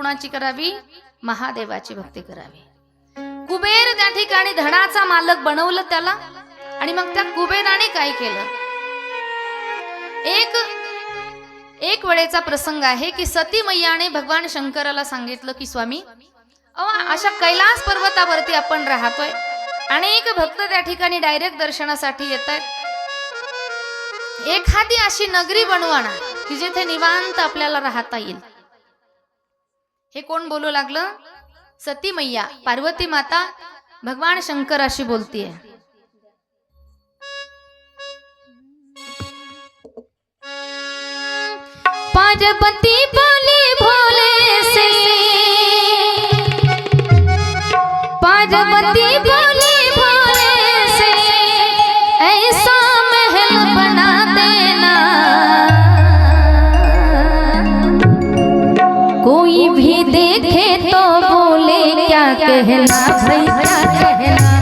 कुणाची करावी? महादेवाची भक्ती करावी. कुबेर त्या ठिकाणी धनाचा मालक बनवलं त्याला आणि मग त्या कुबेराने काय केलं? एक एक वेळेचा प्रसंग आहे की सती मैयाने भगवान शंकराला सांगितलं की स्वामी अहो अशा कैलास पर्वतावरती आपण राहतोय. अनेक भक्त त्या ठिकाणी डायरेक्ट दर्शनासाठी येत आहेत एखादी अशी नगरी बनवाना की जिथे निवांत आपल्याला राहता येईल. हे कोण बोलू लागलं? सती मैया पार्वती माता भगवान शंकराशी बोलतीये. पार्वती बोली भोले से. पार्वती देखे तो बोले क्या कहना भाई क्या कहना।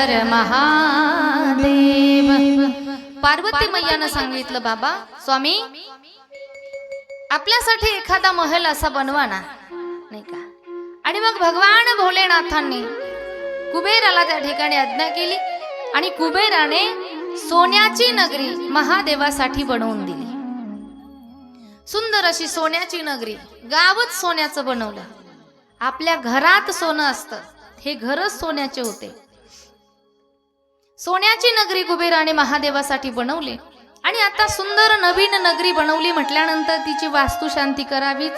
हर महादेव. पार्वती मैयानं सांगितलं बाबा स्वामी आपल्यासाठी एखादा महल असा बनवा ना. नाही का? आणि मग भगवान भोलेनाथांनी कुबेराला त्या ठिकाणी आज्ञा केली आणि कुबेराने सोन्याची नगरी महादेवासाठी बनवून दिली. सुंदर अशी सोन्याची नगरी गावच सोन्याचं बनवलं. आपल्या घरात सोनं असतं हे घरच सोन्याचे होते. सोन्याची नगरी कुबेराने महादेवासाठी बनवली. आणि आता सुंदर नवीन नगरी बनवली म्हटल्यानंतर तिची वास्तुशांती करावीच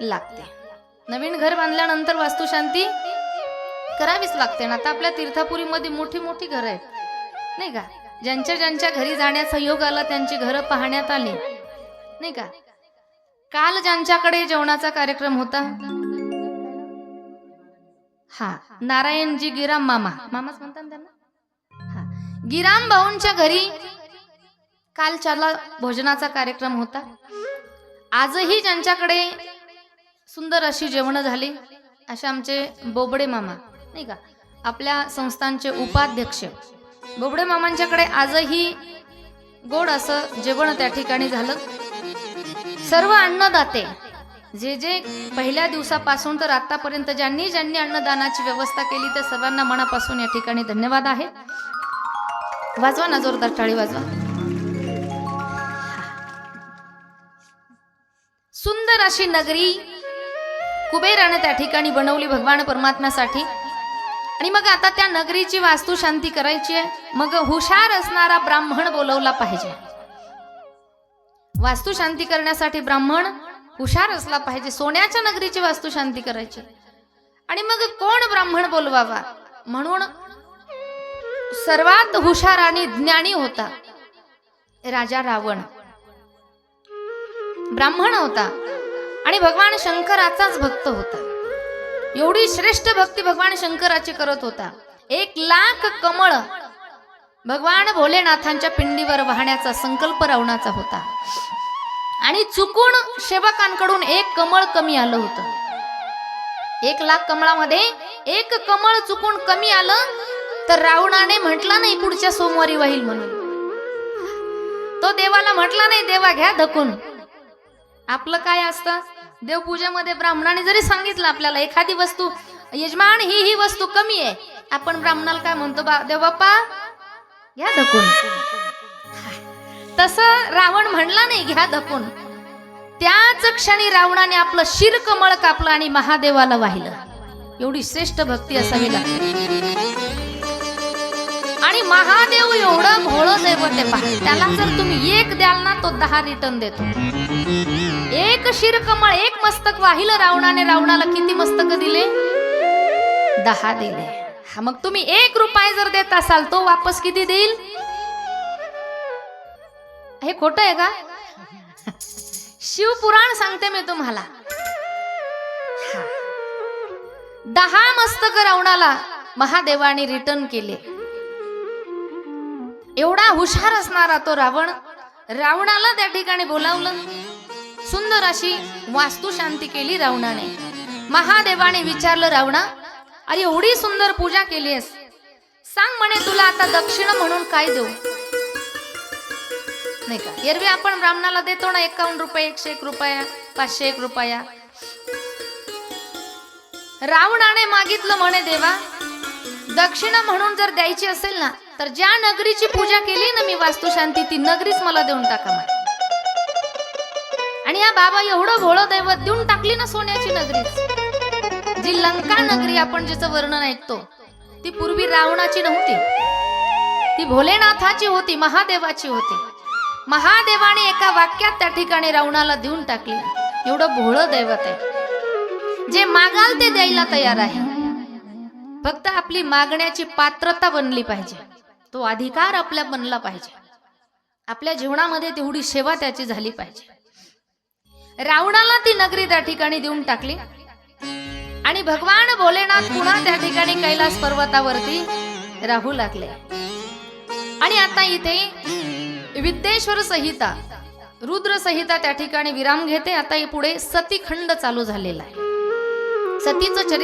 लागते. नवीन घर बांधल्यानंतर वास्तुशांती करावीच लागते. ना आता आपल्या तीर्थापुरीमध्ये मोठी मोठी घरं आहेत. नाही का? ज्यांच्या ज्यांच्या घरी जाण्याचा योग आला त्यांची घरं पाहण्यात आली. नाही का? काल ज्यांच्याकडे जेवणाचा कार्यक्रम होता. हा नारायणजी गिराम मामा. मामाच म्हणतात त्यांना? गिराम भाऊंच्या घरी काल भोजनाचा कार्यक्रम होता. आजही ज्यांच्याकडे सुंदर अशी जेवणं झाली असे आमचे बोबडे मामा नाही का? आपल्या संस्थांचे उपाध्यक्ष. बोबडे मामांच्याकडे आजही गोड असं जेवण त्या ठिकाणी झालं. सर्व अन्नदाते जे जे पहिल्या दिवसापासून तर आतापर्यंत ज्यांनी ज्यांनी अन्नदानाची व्यवस्था केली त्या सर्वांना मनापासून या ठिकाणी धन्यवाद आहे. वाजवा ना जोरदार टाळी वाजवा. सुंदर अशी नगरी कुबेराने त्या ठिकाणी बनवली भगवान परमात्म्यासाठी. आणि मग आता त्या नगरीची वास्तू शांती करायची आहे. मग हुशार असणारा ब्राह्मण बोलवला पाहिजे. वास्तू शांती करण्यासाठी ब्राह्मण हुशार असला पाहिजे. सोन्याच्या नगरीची वास्तू शांती करायची. आणि मग कोण ब्राह्मण बोलवावा? म्हणून सर्वात हुशार आणि ज्ञानी होता. राजा रावण. ब्राह्मण होता आणि भगवान शंकराचाच भक्त होता. एवढी श्रेष्ठ भक्ती भगवान शंकराची करत होता. एक लाख कमळ भगवान भोलेनाथांच्या पिंडीवर वाहण्याचा संकल्प रावणाचा होता. आणि चुकून सेवकांकडून एक कमळ कमी आलं होतं. एक लाख कमळामध्ये एक कमळ चुकून कमी आलं तर रावणाने म्हटला नाही पुढच्या सोमवारी वाहील म्हणून. तो देवाला म्हटला नाही देवा घ्या धकून. आपलं काय असतं? देवपूजेमध्ये ब्राह्मणाने जरी सांगितलं आपल्याला एखादी वस्तू यजमान ही ही वस्तू कमी आहे. आपण ब्राह्मणाला काय म्हणतो बा देव बाप्पा घ्या धकून. तस रावण म्हणला नाही घ्या धकून. त्याच क्षणी रावणाने आपलं शिरकमळ कापलं आणि महादेवाला वाहिलं. एवढी श्रेष्ठ भक्ती असावी लागते. आणि महादेव एवढं भोळं दैवत आहे पहा. त्याला जर तुम्ही एक द्याल ना तो दहा रिटर्न देतो. एक शिरकमळ एक मस्तक वाहिलं रावणाने. रावणाला किती मस्तक दिले? दहा दिले. हा मग तुम्ही एक रुपये जर देत असाल तो वापस किती देईल? हे खोट आहे का? शिवपुराण सांगते मी तुम्हाला. दहा मस्तक रावणाला महादेवाने रिटर्न केले. एवढा हुशार असणारा तो रावण रावणाला त्या ठिकाणी बोलावलं. सुंदर अशी वास्तू शांती केली रावणाने. महादेवाने विचारलं रावणा अरे एवढी सुंदर पूजा केलीस सांग म्हणे तुला आता दक्षिण म्हणून काय देऊ? नाही का? एरवी आपण ब्राह्मणाला देतो ना एकावन्न रुपये एकशे एक रुपया पाचशे एक रुपया. रावणाने मागितलं म्हणे देवा. दक्षिणा म्हणून जर द्यायची असेल ना तर ज्या नगरीची पूजा केली ना मी वास्तुशांती ती नगरीच मला देऊन टाका म्हणे. आणि या बाबा एवढं भोळं दैवत देऊन टाकली ना सोन्याची नगरीच. जी लंका नगरी आपण जिचं वर्णन ऐकतो ती पूर्वी रावणाची नव्हती. ती भोलेनाथाची होती महादेवाची होती. महादेवाने एका वाक्यात त्या ठिकाणी रावणाला देऊन टाकली. एवढं भोळं दैवत आहे. जे मागाल ते द्यायला तयार आहे. फक्त आपली मागण्याची पात्रता बनली पाहिजे. तो अधिकार आपल्या बनला पाहिजे. आपल्या जीवनामध्ये तेवढी सेवा त्याची झाली पाहिजे. रावणाला ती नगरी त्या ठिकाणी देऊन टाकली. आणि भगवान भोलेनाथ पुन्हा त्या ठिकाणी कैलास पर्वतावरती राहू लागले. आणि आता इथे विद्येश्वर संहिता रुद्र संहिता त्या ठिकाणी विराम घेते. आता पुढे सतीखंड चालू झालेला आहे. सतीचं चरित्र